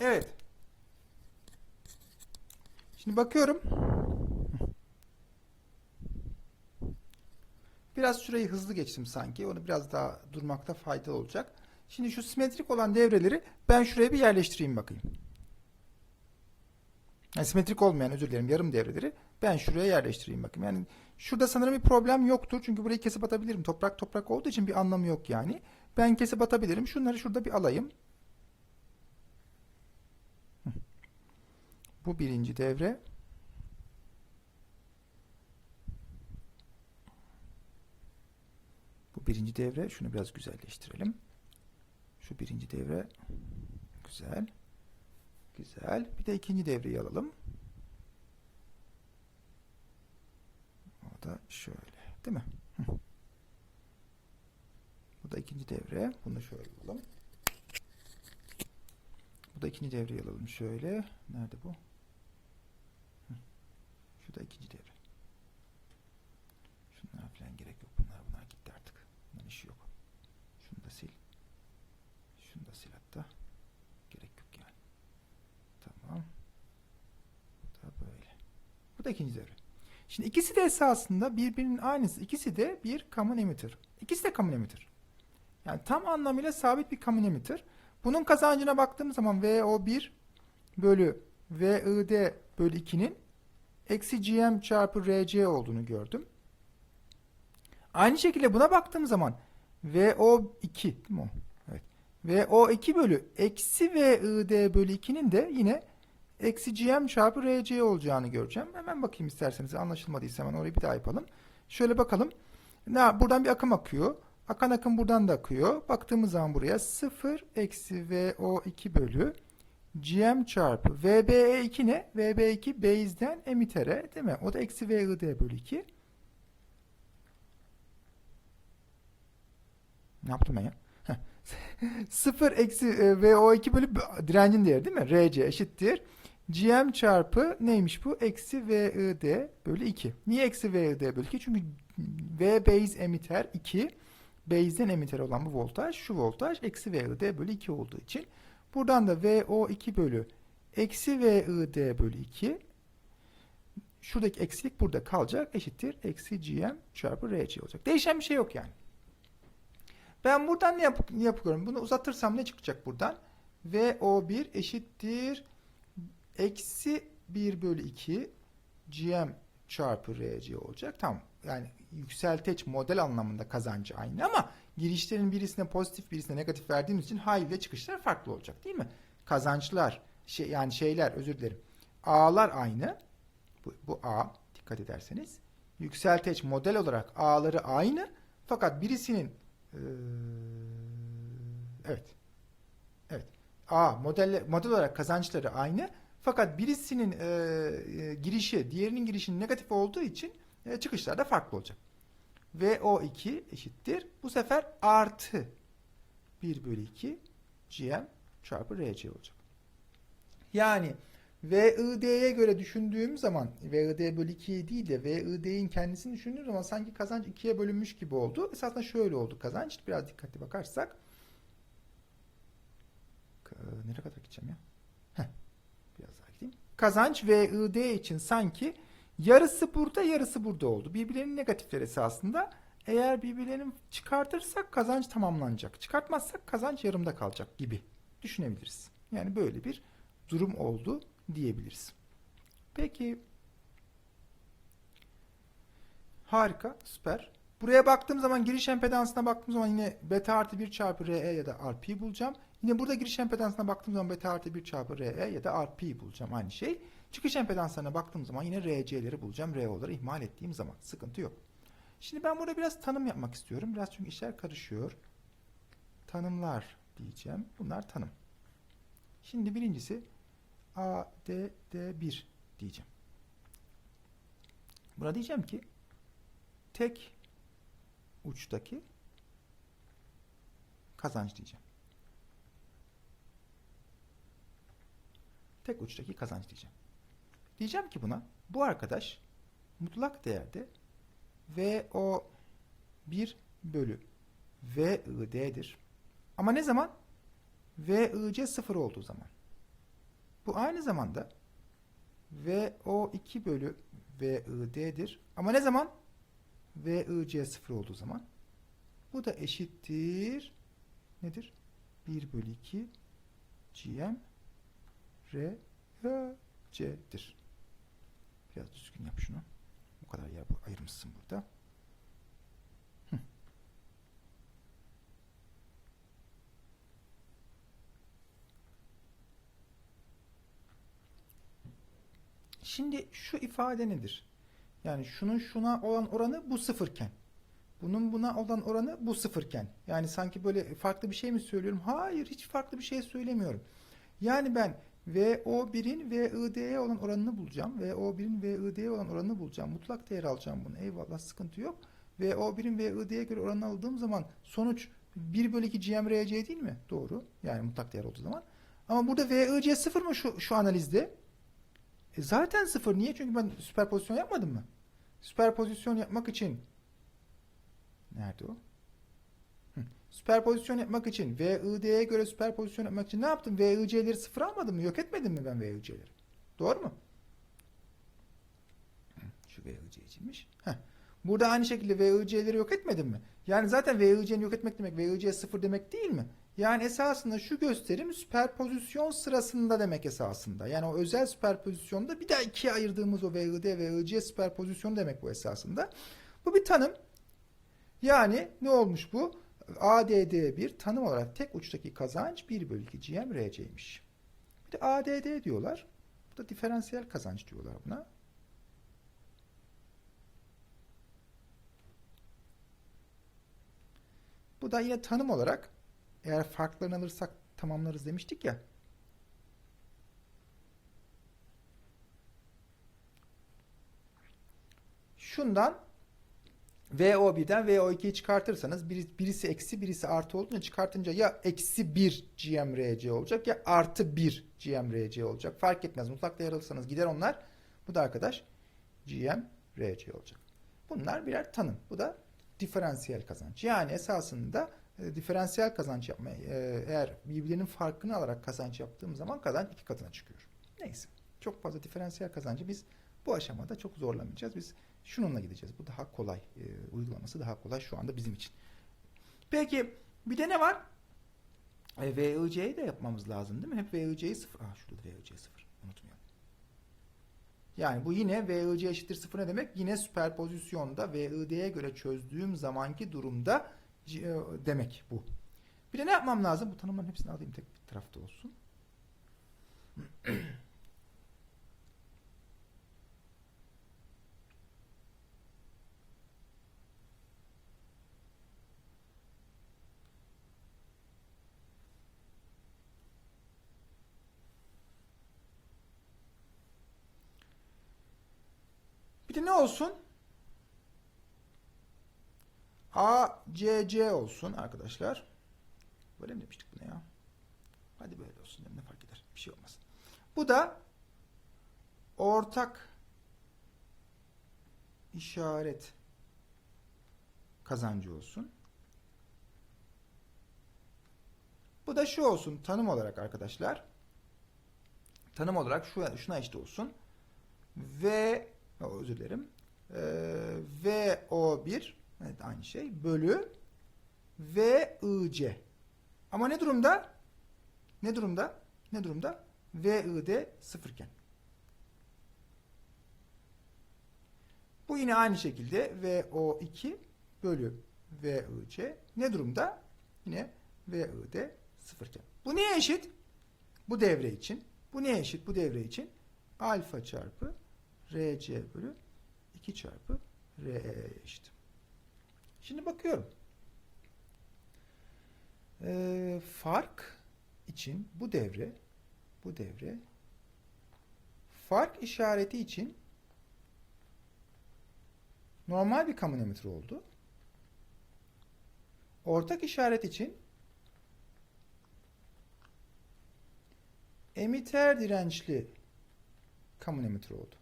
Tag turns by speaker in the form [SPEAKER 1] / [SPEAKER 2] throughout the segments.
[SPEAKER 1] Evet. Şimdi bakıyorum. Biraz süreyi hızlı geçtim sanki. Onu biraz daha durmakta fayda olacak. Şimdi şu simetrik olan devreleri ben şuraya bir yerleştireyim bakayım. Yani simetrik olmayan özür dilerim yarım devreleri ben şuraya yerleştireyim bakayım. Yani şurada sanırım bir problem yoktur. Çünkü burayı kesip atabilirim. Toprak toprak olduğu için bir anlamı yok yani. Ben kesip atabilirim. Şunları şurada bir alayım. Bu birinci devre. Bu birinci devre. Şunu biraz güzelleştirelim. Şu birinci devre. Güzel. Güzel. Bir de ikinci devreyi alalım. O da şöyle. Değil mi? Bu da ikinci devre. Bunu şöyle alalım. Bu da ikinci devreyi alalım şöyle. Nerede bu? Hı. Şu da ikinci devre. Şunlara falan gerek yok. Bunlar bunlar gitti artık. Bunların işi yok. Şunu da sil. Şunu da sil hatta. Gerek yok yani. Tamam. Bu da böyle. Bu da ikinci devre. Şimdi ikisi de esasında birbirinin aynısı. İkisi de bir common emitter. İkisi de common emitter. Yani tam anlamıyla sabit bir common emitter. Bunun kazancına baktığım zaman VO1 bölü VID bölü 2'nin eksi GM çarpı RC olduğunu gördüm. Aynı şekilde buna baktığım zaman VO2 değil mi? Evet. VO2 bölü eksi VID bölü 2'nin de yine eksi GM çarpı RC olacağını göreceğim. Hemen bakayım isterseniz anlaşılmadıysa hemen orayı bir daha yapalım. Şöyle bakalım. Ne, buradan bir akım akıyor. Akan akım buradan da akıyor. Baktığımız zaman buraya 0 eksi VO2 bölü GM çarpı VBE2 ne? VB2 base'den emitere değil mi? O da eksi VID bölü 2. Ne yaptım ben ya? 0 eksi e, VO2 bölü direncin değeri değil mi? RC eşittir. GM çarpı neymiş bu? Eksi VID bölü 2. Niye eksi VID bölü 2? Çünkü V base emitter 2. Base'den emitter olan bu voltaj, şu voltaj eksi VID bölü 2 olduğu için. Buradan da VO2 bölü eksi VID bölü 2. Şuradaki eksilik burada kalacak. Eşittir. Eksi GM çarpı RC olacak. Değişen bir şey yok yani. Ben buradan ne yap yapıyorum? Bunu uzatırsam ne çıkacak buradan? VO1 eşittir. Eksi 1 bölü 2 GM çarpı RC olacak. Tamam. Yani yükselteç model anlamında kazancı aynı ama girişlerin birisine pozitif birisine negatif verdiğimiz için haliyle çıkışlar farklı olacak değil mi? Kazançlar şey, yani şeyler özür dilerim. A'lar aynı. Bu, bu A dikkat ederseniz. Yükselteç model olarak A'ları aynı fakat birisinin ee, evet. Evet. A model model olarak kazançları aynı. Fakat birisinin e, girişi, diğerinin girişinin negatif olduğu için e, çıkışlar da farklı olacak. VO2 eşittir. Bu sefer artı 1 bölü 2 GM çarpı RC olacak. Yani VID'ye göre düşündüğüm zaman VID bölü 2 değil de VID'in kendisini düşündüğüm zaman sanki kazanç 2'ye bölünmüş gibi oldu. Esasında şöyle oldu kazanç. Biraz dikkatli bakarsak. Nereye kadar gideceğim ya? Heh, biraz daha gideyim. Kazanç VID için sanki yarısı burada yarısı burada oldu. Birbirlerinin negatifleri esasında. Eğer birbirlerini çıkartırsak kazanç tamamlanacak. Çıkartmazsak kazanç yarımda kalacak gibi düşünebiliriz. Yani böyle bir durum oldu diyebiliriz. Peki. Harika, süper. Buraya baktığım zaman giriş empedansına baktığım zaman yine beta artı 1 çarpı RE ya da RP bulacağım. Yine burada giriş empedansına baktığım zaman beta artı 1 çarpı RE ya da RP bulacağım aynı şey. Çıkış empedanslarına baktığım zaman yine RC'leri bulacağım. RO'ları ihmal ettiğim zaman sıkıntı yok. Şimdi ben burada biraz tanım yapmak istiyorum. Biraz çünkü işler karışıyor. Tanımlar diyeceğim. Bunlar tanım. Şimdi birincisi A, D, D1 diyeceğim. Buna diyeceğim ki tek uçtaki kazanç diyeceğim. Tek uçtaki kazanç diyeceğim. Diyeceğim ki buna bu arkadaş mutlak değerde VO 1 bölü VID'dir. Ama ne zaman? VIC sıfır olduğu zaman. Bu aynı zamanda VO2 bölü VID'dir. Ama ne zaman? VIC sıfır olduğu zaman. Bu da eşittir. Nedir? 1 bölü 2 GM R C'dir. Biraz düzgün yap şunu. Bu kadar yer ayırmışsın burada. Şimdi şu ifade nedir? Yani şunun şuna olan oranı bu sıfırken. Bunun buna olan oranı bu sıfırken. Yani sanki böyle farklı bir şey mi söylüyorum? Hayır, hiç farklı bir şey söylemiyorum. Yani ben VO1'in VID'ye olan oranını bulacağım. VO1'in VID'ye olan oranını bulacağım. Mutlak değer alacağım bunu. Eyvallah sıkıntı yok. VO1'in VID'ye göre oranını aldığım zaman sonuç 1 bölü 2 GMRC değil mi? Doğru. Yani mutlak değer olduğu zaman. Ama burada VIC sıfır mı şu, şu analizde? E zaten sıfır. Niye? Çünkü ben süperpozisyon yapmadım mı? Süperpozisyon yapmak için nerede o? Süperpozisyon yapmak için VID'ye göre süperpozisyon yapmak için ne yaptım? VIC'leri sıfır almadım mı? Yok etmedim mi ben VIC'leri? Doğru mu? Şu VIC içinmiş. Heh. Burada aynı şekilde VIC'leri yok etmedim mi? Yani zaten VIC'ni yok etmek demek VIC sıfır demek değil mi? Yani esasında şu gösterim süperpozisyon sırasında demek esasında. Yani o özel süperpozisyonda bir daha ikiye ayırdığımız o VID ve VIC süperpozisyonu demek bu esasında. Bu bir tanım. Yani ne olmuş bu? ADD bir tanım olarak tek uçtaki kazanç 1 bölü 2 GM RC'ymiş. Bir de ADD diyorlar. Bu da diferansiyel kazanç diyorlar buna. Bu da yine tanım olarak eğer farklarını alırsak tamamlarız demiştik ya. Şundan VO1'den VO2'yi çıkartırsanız birisi eksi birisi artı olduğunda çıkartınca ya eksi 1 GMRC olacak ya artı 1 GMRC olacak. Fark etmez. Mutlak değer alırsanız gider onlar. Bu da arkadaş GMRC olacak. Bunlar birer tanım. Bu da diferansiyel kazanç. Yani esasında e, diferansiyel kazanç yapmayı e, eğer birbirlerinin farkını alarak kazanç yaptığım zaman kazanç iki katına çıkıyor. Neyse. Çok fazla diferansiyel kazancı biz bu aşamada çok zorlamayacağız. Biz şununla gideceğiz. Bu daha kolay. E, uygulaması daha kolay şu anda bizim için. Peki bir de ne var? E, VIC'yi de yapmamız lazım değil mi? Hep VIC'yi sıfır. Aa şurada VIC sıfır. Unutmayalım. Yani bu yine VIC eşittir sıfır ne demek? Yine süperpozisyonda VID'ye göre çözdüğüm zamanki durumda e, demek bu. Bir de ne yapmam lazım? Bu tanımların hepsini alayım tek bir tarafta olsun. olsun? A, C, C olsun arkadaşlar. Böyle mi demiştik buna ya? Hadi böyle olsun. Ne fark eder? Bir şey olmaz. Bu da ortak işaret kazancı olsun. Bu da şu olsun tanım olarak arkadaşlar. Tanım olarak şu şuna eşit olsun. V o, özür dilerim. Ee, VO1 evet aynı şey bölü VIC. Ama ne durumda? Ne durumda? Ne durumda? VID sıfırken. Bu yine aynı şekilde VO2 bölü VIC. Ne durumda? Yine VID sıfırken. Bu neye eşit? Bu devre için. Bu neye eşit? Bu devre için. Alfa çarpı RC bölü 2 çarpı RE eşit. Şimdi bakıyorum. Ee, fark için bu devre bu devre fark işareti için normal bir kamyometre oldu. Ortak işaret için emiter dirençli kamyometre oldu.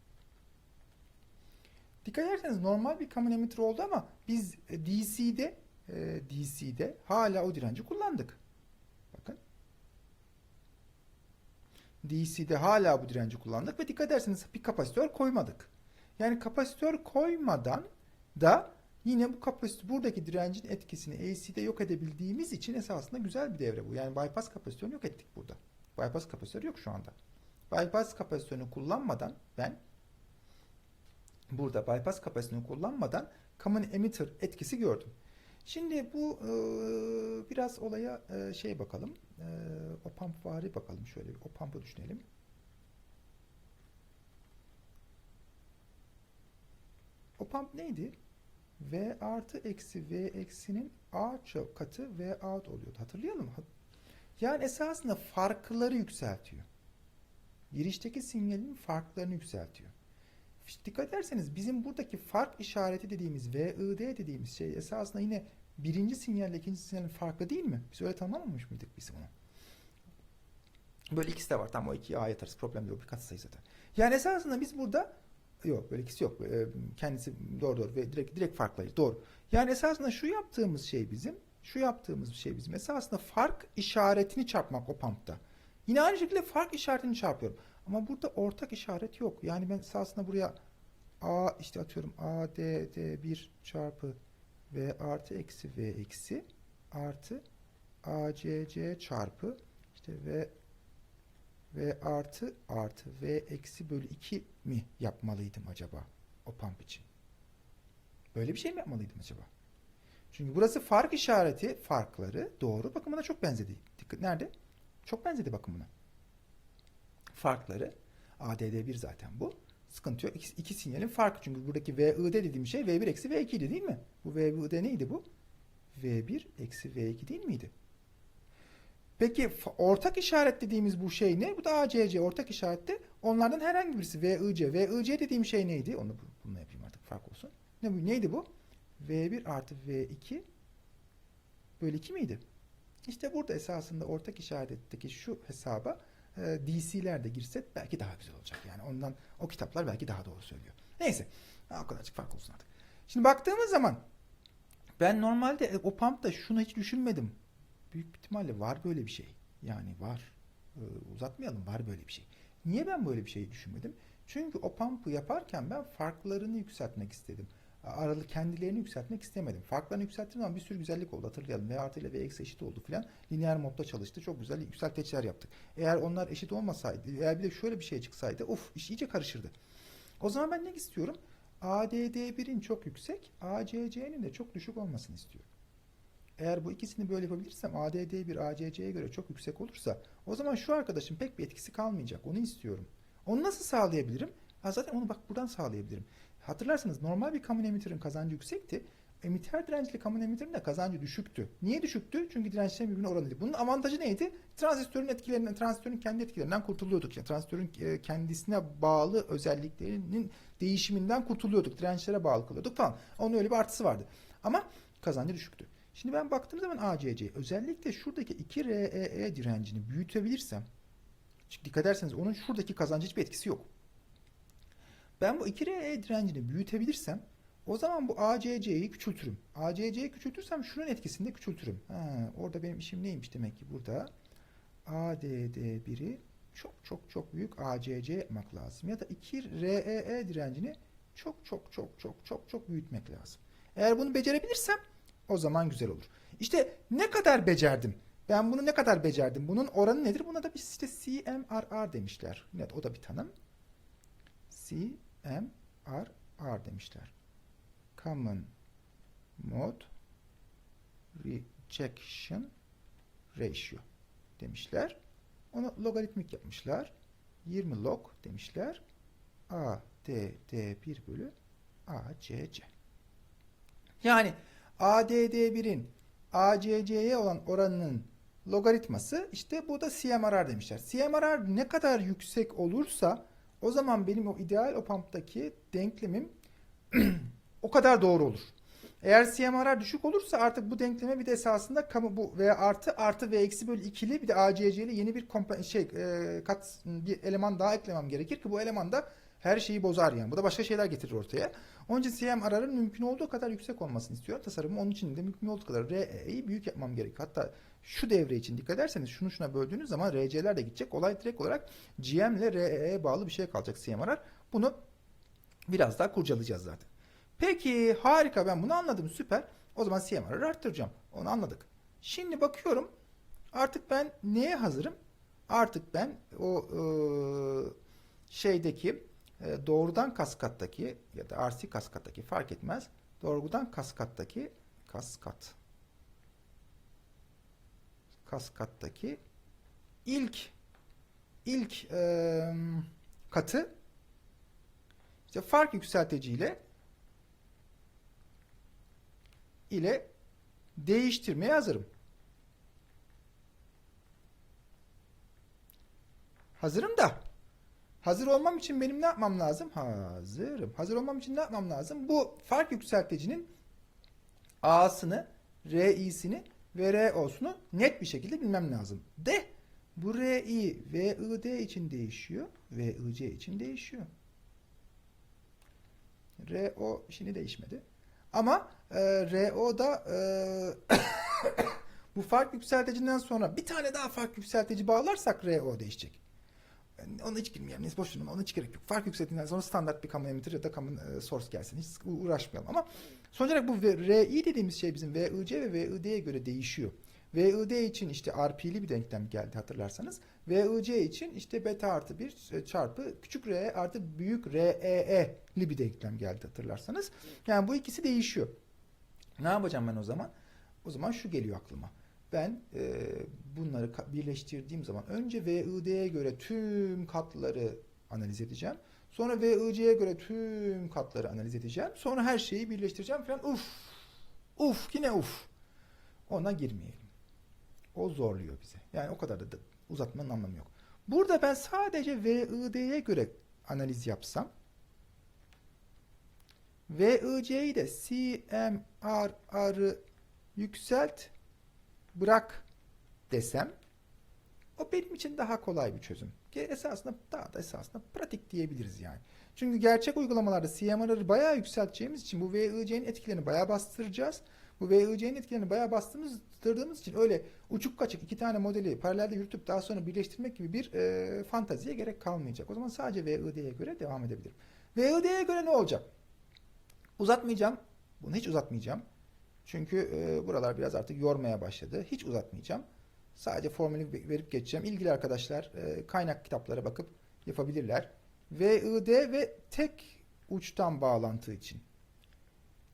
[SPEAKER 1] Dikkat ederseniz normal bir kamyometre oldu ama biz DC'de e, DC'de hala o direnci kullandık. Bakın. DC'de hala bu direnci kullandık ve dikkat ederseniz bir kapasitör koymadık. Yani kapasitör koymadan da yine bu kapasitör buradaki direncin etkisini AC'de yok edebildiğimiz için esasında güzel bir devre bu. Yani bypass kapasitörünü yok ettik burada. Bypass kapasitörü yok şu anda. Bypass kapasitörünü kullanmadan ben burada bypass kapasitörünü kullanmadan common emitter etkisi gördüm. Şimdi bu e, biraz olaya e, şey bakalım. E, o pump vari bakalım şöyle. O pump'ı düşünelim. O pump neydi? V artı eksi V eksinin A katı V out oluyordu. Hatırlayalım mı? Yani esasında farkları yükseltiyor. Girişteki sinyalin farklarını yükseltiyor. Dikkat ederseniz bizim buradaki fark işareti dediğimiz VID dediğimiz şey esasında yine birinci sinyalle ikinci sinyalin farkı değil mi? Biz öyle tanımlamamış mıydık biz bunu? Böyle ikisi de var. Tam o ikiye A yatarız. Problem yok. Bir katsayı zaten. Yani esasında biz burada yok böyle ikisi yok. Ee, Kendisi doğru doğru ve direkt direkt farkları doğru. Yani esasında şu yaptığımız şey bizim şu yaptığımız şey bizim esasında fark işaretini çarpmak o pumpta. Yine aynı şekilde fark işaretini çarpıyorum. Ama burada ortak işaret yok. Yani ben esasında buraya A işte atıyorum A D D 1 çarpı V artı eksi V eksi artı A C C çarpı işte V V artı artı V eksi bölü 2 mi yapmalıydım acaba o pump için? Böyle bir şey mi yapmalıydım acaba? Çünkü burası fark işareti farkları doğru. Bakın buna çok benzedi. Dikkat nerede? Çok benzedi bakın buna. Farkları ADD1 zaten bu. Sıkıntı yok. İki, iki sinyalin farkı. Çünkü buradaki VID dediğim şey V1 eksi V2 idi değil mi? Bu VID neydi bu? V1 eksi V2 değil miydi? Peki ortak işaret dediğimiz bu şey ne? Bu da ACC ortak işarette. Onlardan herhangi birisi VIC. VIC dediğim şey neydi? Onu bu- bununla yapayım artık fark olsun. Ne bu? Neydi bu? V1 artı V2 bölü 2 miydi? İşte burada esasında ortak işaretteki şu hesaba DC'ler de girse belki daha güzel olacak. Yani ondan o kitaplar belki daha doğru söylüyor. Neyse. O kadarcık fark olsun artık. Şimdi baktığımız zaman ben normalde e, o pumpta şunu hiç düşünmedim. Büyük ihtimalle var böyle bir şey. Yani var. Ee, uzatmayalım var böyle bir şey. Niye ben böyle bir şey düşünmedim? Çünkü o pump'ı yaparken ben farklarını yükseltmek istedim. Aralı kendilerini yükseltmek istemedim. Farklarını yükselttiğim zaman bir sürü güzellik oldu. Hatırlayalım. V artı ile V eksi eşit oldu filan. Lineer modda çalıştı. Çok güzel yükselteçler yaptık. Eğer onlar eşit olmasaydı, eğer bir de şöyle bir şey çıksaydı, of iş iyice karışırdı. O zaman ben ne istiyorum? ADD1'in çok yüksek, ACC'nin de çok düşük olmasını istiyorum. Eğer bu ikisini böyle yapabilirsem ADD1 ACC'ye göre çok yüksek olursa o zaman şu arkadaşın pek bir etkisi kalmayacak. Onu istiyorum. Onu nasıl sağlayabilirim? Ha zaten onu bak buradan sağlayabilirim. Hatırlarsanız normal bir common emitter'ın kazancı yüksekti. Emiter dirençli common emitter'ın da kazancı düşüktü. Niye düşüktü? Çünkü dirençlerin birbirine oranıydı. Bunun avantajı neydi? Transistörün etkilerinden, transistörün kendi etkilerinden kurtuluyorduk. Yani transistörün e, kendisine bağlı özelliklerinin değişiminden kurtuluyorduk. Dirençlere bağlı kalıyorduk falan. Onun öyle bir artısı vardı. Ama kazancı düşüktü. Şimdi ben baktığım zaman ACC özellikle şuradaki 2 REE direncini büyütebilirsem dikkat ederseniz onun şuradaki kazancı hiçbir etkisi yok. Ben bu 2 RE direncini büyütebilirsem o zaman bu ACC'yi küçültürüm. ACC'yi küçültürsem şunun etkisini de küçültürüm. Ha, orada benim işim neymiş demek ki burada ADD1'i çok çok çok büyük ACC yapmak lazım. Ya da 2 REE direncini çok çok çok çok çok çok büyütmek lazım. Eğer bunu becerebilirsem o zaman güzel olur. İşte ne kadar becerdim? Ben bunu ne kadar becerdim? Bunun oranı nedir? Buna da bir işte CMRR demişler. Evet, o da bir tanım. CMRR demişler. Common Mode Rejection Ratio demişler. Onu logaritmik yapmışlar. 20 log demişler. A, D, D 1 bölü A, C, C. Yani ADD1'in ACC'ye olan oranının logaritması işte bu da CMRR demişler. CMRR ne kadar yüksek olursa o zaman benim o ideal o pump'taki denklemim o kadar doğru olur. Eğer CMRR düşük olursa artık bu denkleme bir de esasında kamu bu V artı artı V eksi bölü ikili bir de ACC'li yeni bir şey e, kat bir eleman daha eklemem gerekir ki bu eleman da her şeyi bozar yani. Bu da başka şeyler getirir ortaya. Onun için CMRR'ın mümkün olduğu kadar yüksek olmasını istiyor tasarımı. Onun için de mümkün olduğu kadar RE'yi büyük yapmam gerek. Hatta şu devre için dikkat ederseniz şunu şuna böldüğünüz zaman RC'ler de gidecek. Olay direkt olarak GM ile RE'ye bağlı bir şey kalacak CMRR. Bunu biraz daha kurcalayacağız zaten. Peki harika ben bunu anladım süper. O zaman CMR'ı arttıracağım. Onu anladık. Şimdi bakıyorum artık ben neye hazırım? Artık ben o e, şeydeki e, doğrudan kaskattaki ya da RC kaskattaki fark etmez. Doğrudan kaskattaki kaskat kaskattaki ilk ilk e, katı işte fark yükselticiyle ile değiştirmeye hazırım. Hazırım da hazır olmam için benim ne yapmam lazım? Hazırım. Hazır olmam için ne yapmam lazım? Bu fark yükselticinin A'sını, R'isini ve R'osunu net bir şekilde bilmem lazım. De bu R'i ve ID için değişiyor ve IC için değişiyor. RO şimdi değişmedi. Ama e, RO'da e, bu fark yükselticiden sonra bir tane daha fark yükseltici bağlarsak RO değişecek. Yani Ona hiç girmeyelim. Neyse boş. Ona hiç gerek yok. Fark yükseltiğinden sonra standart bir common emitter ya da common e, source gelsin. Hiç uğraşmayalım. Ama sonuç olarak bu RI dediğimiz şey bizim VIC ve VID'ye göre değişiyor. VID için işte RP'li bir denklem geldi hatırlarsanız. VIC için işte beta artı 1 çarpı küçük R artı büyük REE'li bir denklem geldi hatırlarsanız. Yani bu ikisi değişiyor. Ne yapacağım ben o zaman? O zaman şu geliyor aklıma. Ben e, bunları birleştirdiğim zaman önce VID'ye göre tüm katları analiz edeceğim. Sonra VIC'ye göre tüm katları analiz edeceğim. Sonra her şeyi birleştireceğim falan. Uf! Uf! Yine uf! Ona girmeyelim. O zorluyor bizi. Yani o kadar da, uzatmanın anlamı yok. Burada ben sadece VID'ye göre analiz yapsam VIC'yi de CMRR'ı yükselt bırak desem o benim için daha kolay bir çözüm. Esasında daha da esasında pratik diyebiliriz yani. Çünkü gerçek uygulamalarda CMR'ı bayağı yükselteceğimiz için bu VIC'nin etkilerini bayağı bastıracağız. Bu VIC'nin etkilerini bayağı bastırdığımız için öyle uçuk kaçık iki tane modeli paralelde yürütüp daha sonra birleştirmek gibi bir e, fantaziye gerek kalmayacak. O zaman sadece VID'ye göre devam edebilirim. VID'ye göre ne olacak? Uzatmayacağım. Bunu hiç uzatmayacağım. Çünkü e, buralar biraz artık yormaya başladı. Hiç uzatmayacağım. Sadece formülü ve- verip geçeceğim. İlgili arkadaşlar e, kaynak kitaplara bakıp yapabilirler. VID ve tek uçtan bağlantı için.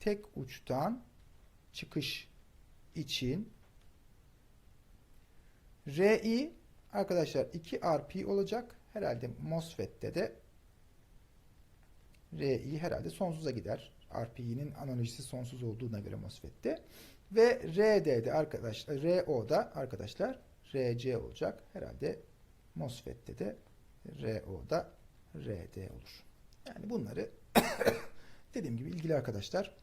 [SPEAKER 1] Tek uçtan çıkış için RI arkadaşlar 2 RP olacak. Herhalde MOSFET'te de RI herhalde sonsuza gider. RP'nin analojisi sonsuz olduğuna göre MOSFET'te. Ve RD'de arkadaşlar, RO'da arkadaşlar RC olacak. Herhalde MOSFET'te de RO'da RD olur. Yani bunları dediğim gibi ilgili arkadaşlar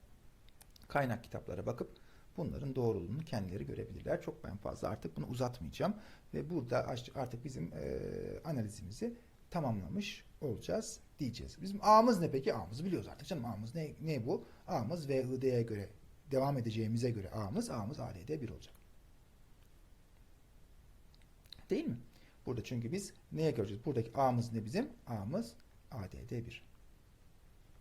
[SPEAKER 1] kaynak kitaplara bakıp bunların doğruluğunu kendileri görebilirler. Çok ben fazla artık bunu uzatmayacağım ve burada artık bizim e, analizimizi tamamlamış olacağız diyeceğiz. Bizim A'mız ne peki? A'mızı biliyoruz artık canım. A'mız ne, ne bu? A'mız VID'ye göre devam edeceğimize göre A'mız A'mız ADD 1 olacak. Değil mi? Burada çünkü biz neye göreceğiz? Buradaki A'mız ne bizim? A'mız ADD 1.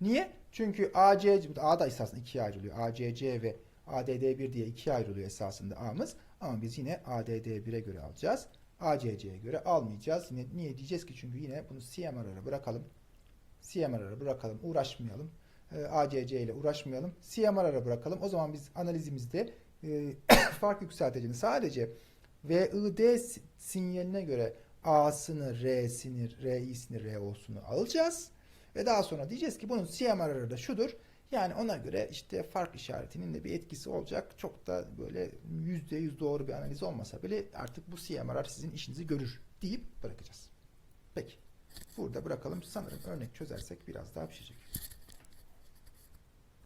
[SPEAKER 1] Niye? Çünkü AC, A da esasında ikiye ayrılıyor. ACC ve ADD1 diye ikiye ayrılıyor esasında A'mız. Ama biz yine ADD1'e göre alacağız. ACC'ye göre almayacağız. Yine niye diyeceğiz ki? Çünkü yine bunu CMRR'a bırakalım. CMRR'a bırakalım. Uğraşmayalım. E, ACC ile uğraşmayalım. CMRR'a bırakalım. O zaman biz analizimizde e, fark yükselteceğini sadece VID si- sinyaline göre A'sını, R'sini, R'isini, R'osunu alacağız. Ve daha sonra diyeceğiz ki bunun CMRR'ı da şudur. Yani ona göre işte fark işaretinin de bir etkisi olacak. Çok da böyle yüzde yüz doğru bir analiz olmasa bile artık bu CMRR sizin işinizi görür deyip bırakacağız. Peki. Burada bırakalım. Sanırım örnek çözersek biraz daha pişecek.